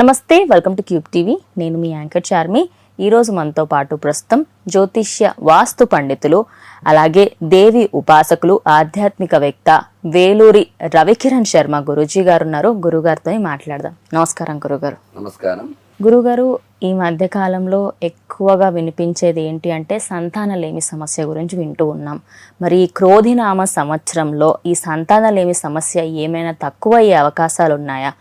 నమస్తే welcome to cube TV. నేను మీ anchor Charmi. ఈరోజు మనతో పాటు ప్రస్తుతం జ్యోతిష్య వాస్తు పండితులు అలాగే దేవి ఉపాసకులు ఆధ్యాత్మికవేత్త వేలూరి రవికిరణ్ శర్మ గురూజీ గారు ఉన్నారు గురుగారితో మాట్లాడదాం. నమస్కారం గురుగారు. నమస్కారం. గురుగారు ఈ మధ్య కాలంలో ఎక్కువగా వినిపించేది ఏంటి అంటే సంతానలేమి సమస్య గురించి వింటూ ఉన్నాం. మరి ఈ క్రోధినామ సంవత్సరంలో ఈ సంతానలేమి సమస్య ఏమైనా తక్కువ అయ్యే అవకాశాలు ఉన్నాయా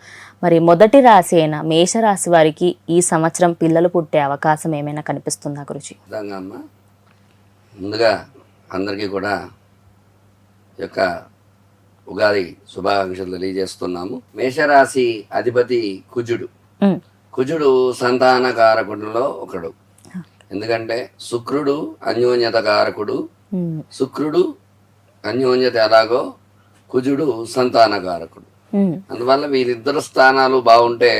మరి మొదటి రాశి అయిన మేషరాశి వారికి ఈ సంవత్సరం పిల్లలు పుట్టే అవకాశం ఏమైనా కనిపిస్తుందా గురుజీ? అమ్మ. ముందుగా అందరికీ కూడా యొక్క ఉగాది శుభాకాంక్షలు తెలియజేస్తున్నాము. మేషరాశి అధిపతి కుజుడు. కుజుడు సంతానకారకుడిలో ఒకడు. ఎందుకంటే శుక్రుడు అన్యోన్యత కారకుడు శుక్రుడు అన్యోన్యత ఎలాగో కుజుడు సంతానకారకుడు. ఉమ్, అందువల్ల వీరిద్దరు స్థానాలు బాగుంటే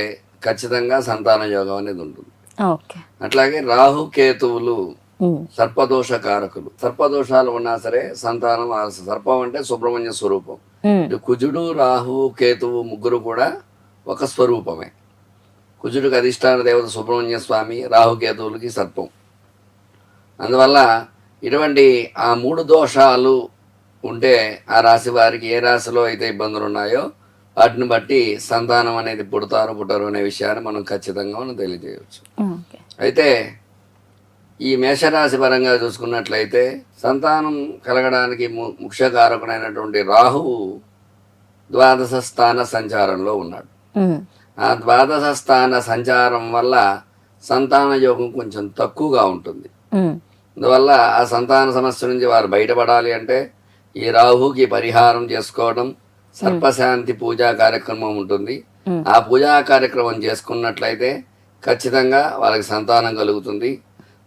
ఖచ్చితంగా సంతాన యోగం అనేది ఉంటుంది. అట్లాగే రాహు కేతువులు సర్పదోష కారకులు సర్పదోషాలు ఉన్నా సరే సంతానం సర్పం అంటే సుబ్రహ్మణ్య స్వరూపం. కుజుడు రాహువు కేతువు ముగ్గురు కూడా ఒక స్వరూపమే. కుజుడికి అధిష్టాన దేవత సుబ్రహ్మణ్య స్వామి రాహుకేతువులకి సర్పం. అందువల్ల ఇటువంటి ఆ మూడు దోషాలు ఉంటే ఆ రాశి వారికి ఏ రాశిలో అయితే ఇబ్బందులు ఉన్నాయో వాటిని బట్టి సంతానం అనేది పుడతారు పుట్టరు అనే విషయాన్ని మనం ఖచ్చితంగా మనం తెలియజేయవచ్చు. అయితే ఈ మేషరాశి పరంగా చూసుకున్నట్లయితే సంతానం కలగడానికి ము- ముఖ్య కారకుడైనటువంటి రాహువు ద్వాదశ స్థాన సంచారంలో ఉన్నాడు. ఆ ద్వాదశ స్థాన సంచారం వల్ల సంతాన యోగం కొంచెం తక్కువగా ఉంటుంది. అందువల్ల ఆ సంతాన సమస్య నుంచి వారు బయటపడాలి అంటే ఈ రాహుకి పరిహారం చేసుకోవడం సర్పశాంతి పూజా కార్యక్రమం ఉంటుంది. ఆ పూజా కార్యక్రమం చేసుకున్నట్లయితే ఖచ్చితంగా వాళ్ళకి సంతానం కలుగుతుంది.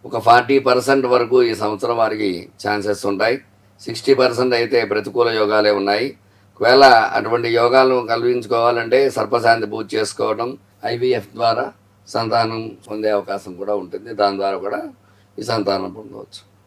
ఒక ఫార్టీ పర్సెంట్ వరకు ఈ సంవత్సరం వారికి ఛాన్సెస్ ఉంటాయి. సిక్స్టీ పర్సెంట్ అయితే ప్రతికూల యోగాలే ఉన్నాయి. ఒకవేళ అటువంటి యోగాలు కల్పించుకోవాలంటే సర్పశాంతి పూజ చేసుకోవడం ఐవీఎఫ్ ద్వారా సంతానం పొందే అవకాశం కూడా ఉంటుంది. దాని ద్వారా కూడా ఈ సంతానం పొందవచ్చు.